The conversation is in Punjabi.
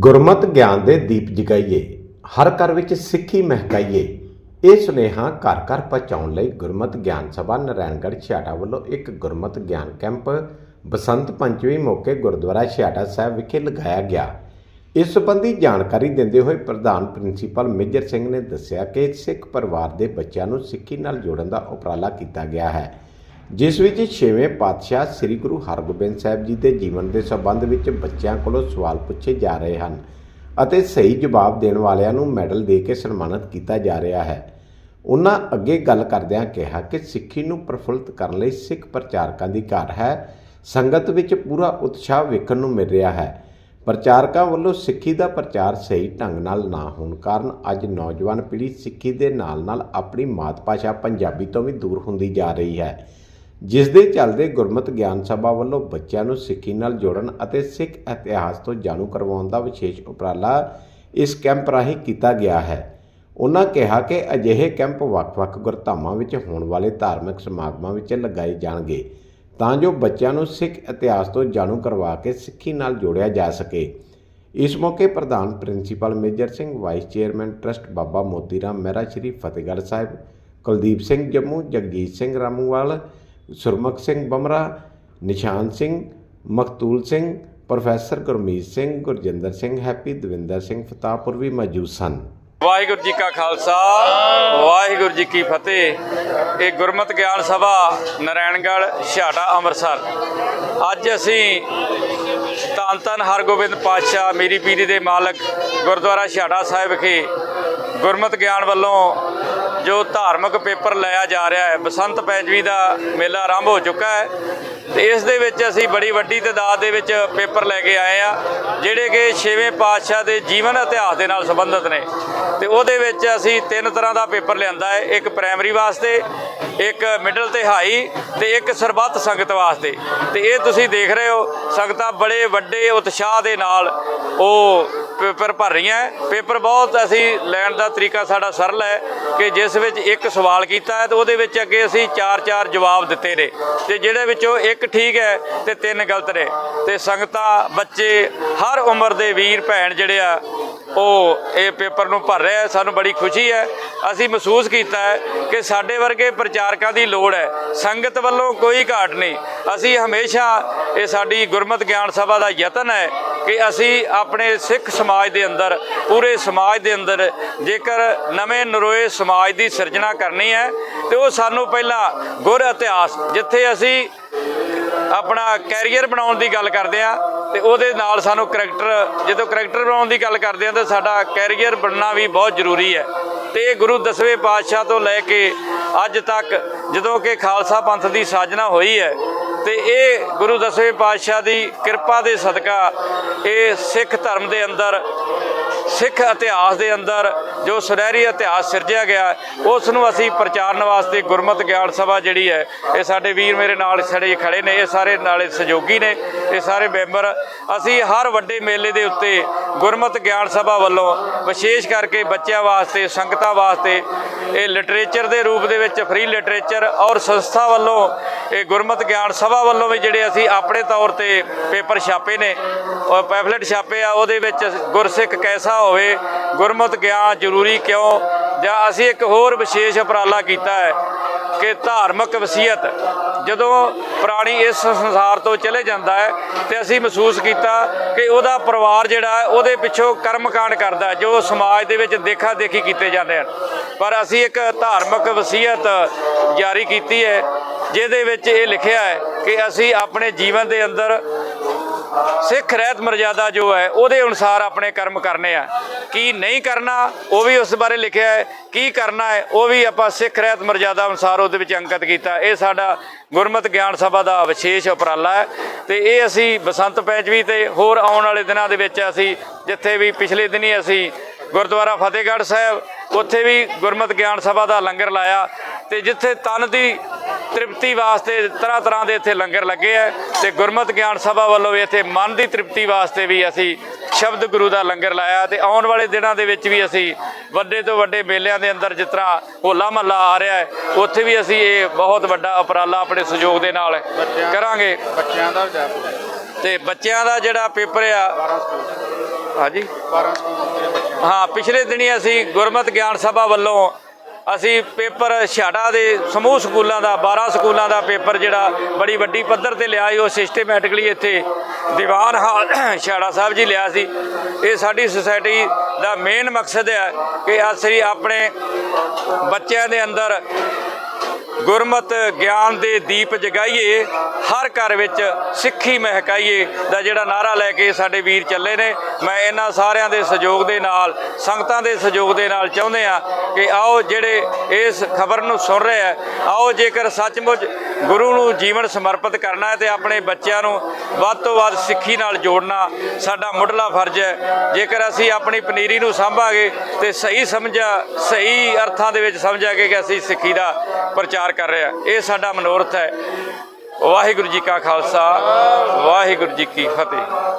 ਗੁਰਮਤ ਗਿਆਨ ਦੇ ਦੀਪ ਜਗਾਈਏ, ਹਰ ਘਰ ਵਿੱਚ ਸਿੱਖੀ ਮਹਿਕਾਈਏ। ਇਹ ਸੁਨੇਹਾ ਘਰ ਘਰ ਪਹੁੰਚਾਉਣ ਲਈ ਗੁਰਮਤ ਗਿਆਨ ਸਭਾ ਨਾਰਾਇਣਗੜ੍ਹ ਛਿਆਟਾ ਵੱਲੋਂ ਇੱਕ ਗੁਰਮਤ ਗਿਆਨ ਕੈਂਪ ਬਸੰਤ ਪੰਚਮੀ ਮੌਕੇ ਗੁਰਦੁਆਰਾ ਛਿਆਟਾ ਸਾਹਿਬ ਵਿਖੇ ਲਗਾਇਆ ਗਿਆ। ਇਸ ਸੰਬੰਧੀ ਜਾਣਕਾਰੀ ਦਿੰਦੇ ਹੋਏ ਪ੍ਰਧਾਨ ਪ੍ਰਿੰਸੀਪਲ ਮੇਜਰ ਸਿੰਘ ਨੇ ਦੱਸਿਆ ਕਿ ਸਿੱਖ ਪਰਿਵਾਰ ਦੇ ਬੱਚਿਆਂ ਨੂੰ ਸਿੱਖੀ ਨਾਲ ਜੋੜਨ ਦਾ ਉਪਰਾਲਾ ਕੀਤਾ ਗਿਆ ਹੈ। ਜਿਸ ਵਿੱਚ ਛੇਵੇਂ ਪਾਤਸ਼ਾਹ ਸ੍ਰੀ ਗੁਰੂ ਹਰਗੋਬਿੰਦ ਸਾਹਿਬ ਜੀ ਦੇ ਜੀਵਨ ਦੇ ਸੰਬੰਧ ਵਿੱਚ ਬੱਚਿਆਂ ਕੋਲੋਂ ਸਵਾਲ ਪੁੱਛੇ ਜਾ ਰਹੇ ਹਨ ਅਤੇ ਸਹੀ ਜਵਾਬ ਦੇਣ ਵਾਲਿਆਂ ਨੂੰ ਮੈਡਲ ਦੇ ਕੇ ਸਨਮਾਨਿਤ ਕੀਤਾ ਜਾ ਰਿਹਾ ਹੈ। ਉਹਨਾਂ ਅੱਗੇ ਗੱਲ ਕਰਦਿਆਂ ਕਿਹਾ ਕਿ ਸਿੱਖੀ ਨੂੰ ਪ੍ਰਫੁੱਲਤ ਕਰਨ ਲਈ ਸਿੱਖ ਪ੍ਰਚਾਰਕਾਂ ਦੀ ਘਾਟ ਹੈ। ਸੰਗਤ ਵਿੱਚ ਪੂਰਾ ਉਤਸ਼ਾਹ ਵੇਖਣ ਨੂੰ ਮਿਲ ਰਿਹਾ ਹੈ। ਪ੍ਰਚਾਰਕਾਂ ਵੱਲੋਂ ਸਿੱਖੀ ਦਾ ਪ੍ਰਚਾਰ ਸਹੀ ਢੰਗ ਨਾਲ ਨਾ ਹੋਣ ਕਾਰਨ ਅੱਜ ਨੌਜਵਾਨ ਪੀੜ੍ਹੀ ਸਿੱਖੀ ਦੇ ਨਾਲ-ਨਾਲ ਆਪਣੀ ਮਾਤ ਭਾਸ਼ਾ ਪੰਜਾਬੀ ਤੋਂ ਵੀ ਦੂਰ ਹੁੰਦੀ ਜਾ ਰਹੀ ਹੈ। ਜਿਸ ਦੇ ਚੱਲਦੇ ਗੁਰਮਤ ਗਿਆਨ ਸਭਾ ਵੱਲੋਂ ਬੱਚਿਆਂ ਨੂੰ ਸਿੱਖੀ ਨਾਲ ਜੋੜਨ ਅਤੇ ਸਿੱਖ ਇਤਿਹਾਸ ਤੋਂ ਜਾਣੂ ਕਰਵਾਉਣ ਦਾ ਵਿਸ਼ੇਸ਼ ਉਪਰਾਲਾ ਇਸ ਕੈਂਪ ਰਾਹੀਂ ਕੀਤਾ ਗਿਆ ਹੈ। ਉਹਨਾਂ ਕਿਹਾ ਕਿ ਅਜਿਹੇ ਕੈਂਪ ਵੱਖ-ਵੱਖ ਗੁਰਧਾਮਾਂ ਵਿੱਚ ਹੋਣ ਵਾਲੇ ਧਾਰਮਿਕ ਸਮਾਗਮਾਂ ਵਿੱਚ ਲਗਾਏ ਜਾਣਗੇ ਤਾਂ ਜੋ ਬੱਚਿਆਂ ਨੂੰ ਸਿੱਖ ਇਤਿਹਾਸ ਤੋਂ ਜਾਣੂ ਕਰਵਾ ਕੇ ਸਿੱਖੀ ਨਾਲ ਜੋੜਿਆ ਜਾ ਸਕੇ। ਇਸ ਮੌਕੇ ਪ੍ਰਧਾਨ principal Major Singh, vice chairman trust Baba Moti Ram Mehra, Shri Fatehgarh Sahib, Kuldeep Singh Jammu, Jagjit Singh Ramuwal Surmukh Singh Bamra, Nishan Singh Maktul Singh, professor Gurmeet Singh, Gurjinder Singh, Happy Davinder Singh Fatahpur ਵੀ ਮੌਜੂਦ ਸਨ। ਵਾਹਿਗੁਰੂ ਜੀ ਕਾ ਖਾਲਸਾ, ਵਾਹਿਗੁਰੂ ਜੀ ਕੀ ਫਤਿਹ। ਇਹ ਗੁਰਮਤ ਗਿਆਨ ਸਭਾ ਨਾਰਾਇਣਗੜ੍ਹ ਛਾਟਾ, ਅੰਮ੍ਰਿਤਸਰ। ਅੱਜ ਅਸੀਂ ਧੰਨ ਧੰਨ ਹਰਗੋਬਿੰਦ ਪਾਤਸ਼ਾਹ, ਮੇਰੀ ਪੀਰੀ ਦੇ ਮਾਲਕ ਗੁਰਦੁਆਰਾ ਛਾਟਾ ਸਾਹਿਬ ਵਿਖੇ ਗੁਰਮਤ ਗਿਆਨ ਵੱਲੋਂ ਜੋ ਧਾਰਮਿਕ ਪੇਪਰ ਲਿਆ ਜਾ ਰਿਹਾ ਹੈ, ਬਸੰਤ ਪੰਚਮੀ ਦਾ ਮੇਲਾ ਆਰੰਭ ਹੋ ਚੁੱਕਾ ਹੈ। ਤੇ ਇਸ ਦੇ ਵਿੱਚ ਅਸੀਂ ਬੜੀ ਵੱਡੀ ਤਾਦਾਦ ਦੇ ਵਿੱਚ ਪੇਪਰ ਲੈ ਕੇ ਆਏ ਆ, ਜਿਹੜੇ ਕਿ ਛੇਵੇਂ ਪਾਤਸ਼ਾਹ ਦੇ ਜੀਵਨ ਇਤਿਹਾਸ ਦੇ ਨਾਲ ਸੰਬੰਧਿਤ ਨੇ। ਤੇ ਉਹਦੇ ਵਿੱਚ ਅਸੀਂ ਤਿੰਨ ਤਰ੍ਹਾਂ ਦਾ ਪੇਪਰ ਲਿਆਂਦਾ ਹੈ, ਇੱਕ ਪ੍ਰਾਇਮਰੀ ਵਾਸਤੇ, ਇੱਕ ਮਿਡਲ ਤੇ ਹਾਈ ਤੇ ਇੱਕ ਸਰਬੱਤ ਸੰਗਤ ਵਾਸਤੇ। ਤੇ ਇਹ ਤੁਸੀਂ ਦੇਖ ਰਹੇ ਹੋ, ਸੰਗਤਾਂ ਬੜੇ ਵੱਡੇ ਉਤਸ਼ਾਹ ਦੇ ਨਾਲ ਉਹ ਪੇਪਰ ਭਰ ਰਹੀਆਂ। ਪੇਪਰ ਬਹੁਤ ਅਸੀਂ ਲੈਣ ਦਾ ਤਰੀਕਾ ਸਾਡਾ ਸਰਲ ਹੈ ਕਿ ਜਿਸ ਵਿੱਚ ਇੱਕ ਸਵਾਲ ਕੀਤਾ ਹੈ ਤੇ ਉਹਦੇ ਵਿੱਚ ਅੱਗੇ ਅਸੀਂ ਚਾਰ ਚਾਰ ਜਵਾਬ ਦਿੱਤੇ ਨੇ। ਤੇ ਜਿਹੜੇ ਵਿੱਚੋਂ ਇੱਕ ਠੀਕ ਹੈ ਤੇ ਤਿੰਨ ਗਲਤ ਨੇ। ਤੇ ਸੰਗਤਾਂ, ਬੱਚੇ, ਹਰ ਉਮਰ ਦੇ ਵੀਰ, ਭੈਣ ਜਿਹੜੇ ਆ, ਉਹ ਇਹ ਪੇਪਰ ਨੂੰ ਭਰ ਰਿਹਾ ਸਾਨੂੰ ਬੜੀ ਖੁਸ਼ੀ ਹੈ। ਅਸੀਂ ਮਹਿਸੂਸ ਕੀਤਾ ਹੈ ਕਿ ਸਾਡੇ ਵਰਗੇ ਪ੍ਰਚਾਰਕਾਂ ਦੀ ਲੋੜ ਹੈ। ਸੰਗਤ ਵੱਲੋਂ ਕੋਈ ਘਾਟ ਨਹੀਂ। ਅਸੀਂ ਹਮੇਸ਼ਾ ਇਹ ਸਾਡੀ ਗੁਰਮਤ ਗਿਆਨ ਸਭਾ ਦਾ ਯਤਨ ਹੈ ਕਿ ਅਸੀਂ ਆਪਣੇ ਸਿੱਖ ਸਮਾਜ ਦੇ ਅੰਦਰ, ਪੂਰੇ ਸਮਾਜ ਦੇ ਅੰਦਰ ਜੇਕਰ ਨਵੇਂ ਨਰੋਏ ਸਮਾਜ ਦੀ ਸਿਰਜਣਾ ਕਰਨੀ ਹੈ, ਤੇ ਉਹ ਸਾਨੂੰ ਪਹਿਲਾਂ ਗੁਰ ਇਤਿਹਾਸ, ਜਿੱਥੇ ਅਸੀਂ ਆਪਣਾ ਕੈਰੀਅਰ ਬਣਾਉਣ ਦੀ ਗੱਲ ਕਰਦੇ ਆ ਤੇ ਉਹਦੇ ਨਾਲ ਸਾਨੂੰ ਕਰੈਕਟਰ, ਜਦੋਂ ਕਰੈਕਟਰ ਬਣਾਉਣ ਦੀ ਗੱਲ ਕਰਦੇ ਆ ਤਾਂ ਸਾਡਾ ਕੈਰੀਅਰ ਬਣਨਾ ਵੀ ਬਹੁਤ ਜ਼ਰੂਰੀ ਹੈ। ਤੇ ਇਹ ਗੁਰੂ ਦਸਵੇਂ ਪਾਤਸ਼ਾਹ ਤੋਂ ਲੈ ਕੇ ਅੱਜ ਤੱਕ, ਜਦੋਂ ਕਿ ਖਾਲਸਾ ਪੰਥ ਦੀ ਸਾਜਨਾ ਹੋਈ ਹੈ ਤੇ ਇਹ ਗੁਰੂ ਦਸਵੇਂ ਪਾਤਸ਼ਾਹ ਦੀ ਕਿਰਪਾ ਦੇ ਸਦਕਾ ਇਹ ਸਿੱਖ ਧਰਮ ਦੇ ਅੰਦਰ, ਸਿੱਖ ਇਤਿਹਾਸ ਦੇ ਅੰਦਰ ਜੋ ਸੁਨਹਿਰੀ ਇਤਿਹਾਸ ਸਿਰਜਿਆ ਗਿਆ, ਉਸ ਨੂੰ ਅਸੀਂ ਪ੍ਰਚਾਰਨ ਵਾਸਤੇ ਗੁਰਮਤ ਗਿਆਨ ਸਭਾ ਜਿਹੜੀ ਹੈ, ਇਹ ਸਾਡੇ ਵੀਰ ਮੇਰੇ ਨਾਲ ਸਾਡੇ ਖੜੇ ਨੇ, ਇਹ ਸਾਰੇ ਨਾਲੇ ਸਹਿਯੋਗੀ ਨੇ, ਇਹ ਸਾਰੇ ਮੈਂਬਰ। ਅਸੀਂ ਹਰ ਵੱਡੇ ਮੇਲੇ ਦੇ ਉੱਤੇ ਗੁਰਮਤ ਗਿਆਨ ਸਭਾ ਵੱਲੋਂ ਵਿਸ਼ੇਸ਼ ਕਰਕੇ ਬੱਚਿਆਂ ਵਾਸਤੇ, ਸੰਗਤਾਂ ਵਾਸਤੇ, ਇਹ ਲਿਟਰੇਚਰ ਦੇ ਰੂਪ ਦੇ ਵਿੱਚ ਫ੍ਰੀ ਲਿਟਰੇਚਰ ਔਰ ਸੰਸਥਾ ਵੱਲੋਂ ਇਹ ਗੁਰਮਤ ਗਿਆਨ ਸਭਾ ਵੱਲੋਂ ਵੀ ਜਿਹੜੇ ਅਸੀਂ ਆਪਣੇ ਤੌਰ ਤੇ ਪੇਪਰ ਛਾਪੇ ਨੇ ਔਰ ਪੈਫਲੇਟ ਛਾਪੇ ਆ, ਉਹਦੇ ਵਿੱਚ ਗੁਰਸਿੱਖ ਕੈਸਾ ਹੋਵੇ, ਗੁਰਮਤ ਗਿਆਨ ਜ਼ਰੂਰੀ ਕਿਉਂ? ਜਾਂ ਅਸੀਂ ਇੱਕ ਹੋਰ ਵਿਸ਼ੇਸ਼ ਉਪਰਾਲਾ ਕੀਤਾ ਹੈ ਕਿ ਧਾਰਮਿਕ ਵਸੀਅਤ, ਜਦੋਂ ਪ੍ਰਾਣੀ ਇਸ ਸੰਸਾਰ ਤੋਂ ਚਲੇ ਜਾਂਦਾ ਹੈ ਤੇ ਅਸੀਂ ਮਹਿਸੂਸ ਕੀਤਾ ਕਿ ਉਹਦਾ ਪਰਿਵਾਰ ਜਿਹੜਾ ਹੈ, ਉਹਦੇ ਪਿੱਛੋਂ ਕਰਮਕਾਂਡ ਕਰਦਾ ਜੋ ਸਮਾਜ ਦੇ ਵਿੱਚ ਦੇਖਾ ਦੇਖੀ ਕੀਤੇ ਜਾਂਦੇ ਹਨ। ਪਰ ਅਸੀਂ ਇੱਕ ਧਾਰਮਿਕ ਵਸੀਅਤ ਜਾਰੀ ਕੀਤੀ ਹੈ, ਜਿਹਦੇ ਵਿੱਚ ਇਹ ਲਿਖਿਆ ਹੈ ਕਿ ਅਸੀਂ ਆਪਣੇ ਜੀਵਨ ਦੇ ਅੰਦਰ ਸਿੱਖ ਰਹਿਤ ਮਰਜ਼ਾਦਾ ਜੋ ਹੈ, ਉਹਦੇ ਅਨੁਸਾਰ ਆਪਣੇ ਕਰਮ ਕਰਨੇ ਆ। ਕੀ ਨਹੀਂ ਕਰਨਾ, ਉਹ ਵੀ ਉਸ ਬਾਰੇ ਲਿਖਿਆ ਹੈ। ਕੀ ਕਰਨਾ ਹੈ, ਉਹ ਵੀ ਆਪਾਂ ਸਿੱਖ ਰਹਿਤ ਮਰਜ਼ਾਦਾ ਅਨੁਸਾਰ ਉਹਦੇ ਵਿੱਚ ਅੰਕਿਤ ਕੀਤਾ। ਇਹ ਸਾਡਾ ਗੁਰਮਤ ਗਿਆਨ ਸਭਾ ਦਾ ਵਿਸ਼ੇਸ਼ ਉਪਰਾਲਾ ਹੈ। ਤੇ ਇਹ ਅਸੀਂ ਬਸੰਤ ਪੰਚਮੀ ਤੇ ਹੋਰ ਆਉਣ ਵਾਲੇ ਦਿਨਾਂ ਦੇ ਵਿੱਚ ਅਸੀਂ, ਜਿੱਥੇ ਵੀ ਪਿਛਲੇ ਦਿਨੀ ਅਸੀਂ ਗੁਰਦੁਆਰਾ ਫਤਿਹਗੜ੍ਹ ਸਾਹਿਬ, ਉੱਥੇ ਵੀ ਗੁਰਮਤ ਗਿਆਨ ਸਭਾ ਦਾ ਲੰਗਰ ਲਾਇਆ। ਤੇ ਜਿੱਥੇ ਤਨ ਦੀ ਤ੍ਰਿਪਤੀ ਵਾਸਤੇ ਤਰ੍ਹਾਂ ਤਰ੍ਹਾਂ ਦੇ ਇੱਥੇ ਲੰਗਰ ਲੱਗੇ ਆ ਤੇ ਗੁਰਮਤ ਗਿਆਨ ਸਭਾ ਵੱਲੋਂ ਵੀ ਇੱਥੇ ਮਨ ਦੀ ਤ੍ਰਿਪਤੀ ਵਾਸਤੇ ਵੀ ਅਸੀਂ ਸ਼ਬਦ ਗੁਰੂ ਦਾ ਲੰਗਰ ਲਾਇਆ ਤੇ ਆਉਣ ਵਾਲੇ ਦਿਨਾਂ ਦੇ ਵਿੱਚ ਵੀ ਅਸੀਂ ਵੱਡੇ ਤੋਂ ਵੱਡੇ ਮੇਲਿਆਂ ਦੇ ਅੰਦਰ ਜਿਸ ਤਰ੍ਹਾਂ ਹੋਲਾ ਮਹੱਲਾ ਆ ਰਿਹਾ ਹੈ ਉੱਥੇ ਵੀ ਅਸੀਂ ਇਹ ਬਹੁਤ ਵੱਡਾ ਉਪਰਾਲਾ ਆਪਣੇ ਸਹਿਯੋਗ ਦੇ ਨਾਲ ਕਰਾਂਗੇ। ਬੱਚਿਆਂ ਦਾ ਤੇ ਬੱਚਿਆਂ ਦਾ ਜਿਹੜਾ ਪੇਪਰ ਆ 12 ਸਕੂਲ। ਹਾਂਜੀ। 12 ਸਕੂਲ ਦੇ ਬੱਚੇ ਹਾਂ ਪਿਛਲੇ ਦਿਨੀ ਅਸੀਂ ਗੁਰਮਤ ਗਿਆਨ ਸਭਾ ਵੱਲੋਂ ਅਸੀਂ ਪੇਪਰ ਛਾੜਾ ਦੇ ਸਮੂਹ ਸਕੂਲਾਂ ਦਾ 12 ਸਕੂਲਾਂ ਦਾ ਪੇਪਰ ਜਿਹੜਾ ਬੜੀ ਵੱਡੀ ਪੱਧਰ ਤੇ ਲਿਆ ਸੀ, ਉਹ ਸਿਸਟਮੈਟਿਕਲੀ ਇੱਥੇ ਦੀਵਾਨ ਹਾਲ ਛਾੜਾ ਸਾਹਿਬ ਜੀ ਲਿਆ ਸੀ। ਇਹ ਸਾਡੀ ਸੁਸਾਇਟੀ ਦਾ ਮੇਨ ਮਕਸਦ ਹੈ ਕਿ ਅਸੀਂ ਆਪਣੇ ਬੱਚਿਆਂ ਦੇ ਅੰਦਰ ਗੁਰਮਤ ਗਿਆਨ ਦੇ ਦੀਪ ਜਗਾਈਏ, ਹਰ ਘਰ ਵਿੱਚ ਸਿੱਖੀ ਮਹਿਕਾਈਏ ਦਾ ਜਿਹੜਾ ਨਾਰਾ ਲੈ ਕੇ ਸਾਡੇ ਵੀਰ ਚੱਲੇ ਨੇ। ਮੈਂ ਇਹਨਾਂ ਸਾਰਿਆਂ ਦੇ ਸਹਿਯੋਗ ਦੇ ਨਾਲ, ਸੰਗਤਾਂ ਦੇ ਸਹਿਯੋਗ ਦੇ ਨਾਲ ਚਾਹੁੰਦੇ ਆ ਕਿ ਆਓ ਜਿਹੜੇ ਇਸ ਖਬਰ ਨੂੰ ਸੁਣ ਰਹੇ ਆ, ਆਓ ਜੇਕਰ ਸੱਚਮੁੱਚ ਗੁਰੂ ਨੂੰ ਜੀਵਨ ਸਮਰਪਿਤ ਕਰਨਾ ਹੈ ਤੇ ਆਪਣੇ ਬੱਚਿਆਂ ਨੂੰ ਵੱਧ ਤੋਂ ਵੱਧ ਸਿੱਖੀ ਨਾਲ ਜੋੜਨਾ ਸਾਡਾ ਮੁੱਢਲਾ ਫਰਜ਼ ਹੈ। ਜੇਕਰ ਅਸੀਂ ਆਪਣੀ ਪਨੀਰੀ ਨੂੰ ਸਾਂਭਾਂਗੇ ਤੇ ਸਹੀ ਸਮਝਾ ਸਹੀ ਅਰਥਾਂ ਦੇ ਵਿੱਚ ਸਮਝਾਂਗੇ ਕਿ ਅਸੀਂ ਸਿੱਖੀ ਦਾ ਪ੍ਰਚਾਰ ਕਰ ਰਹੇ ਹਾਂ, ਇਹ ਸਾਡਾ ਮਨੋਰਥ ਹੈ। ਵਾਹਿਗੁਰੂ ਜੀ ਕਾ ਖਾਲਸਾ, ਵਾਹਿਗੁਰੂ ਜੀ ਕੀ ਫਤਿਹ।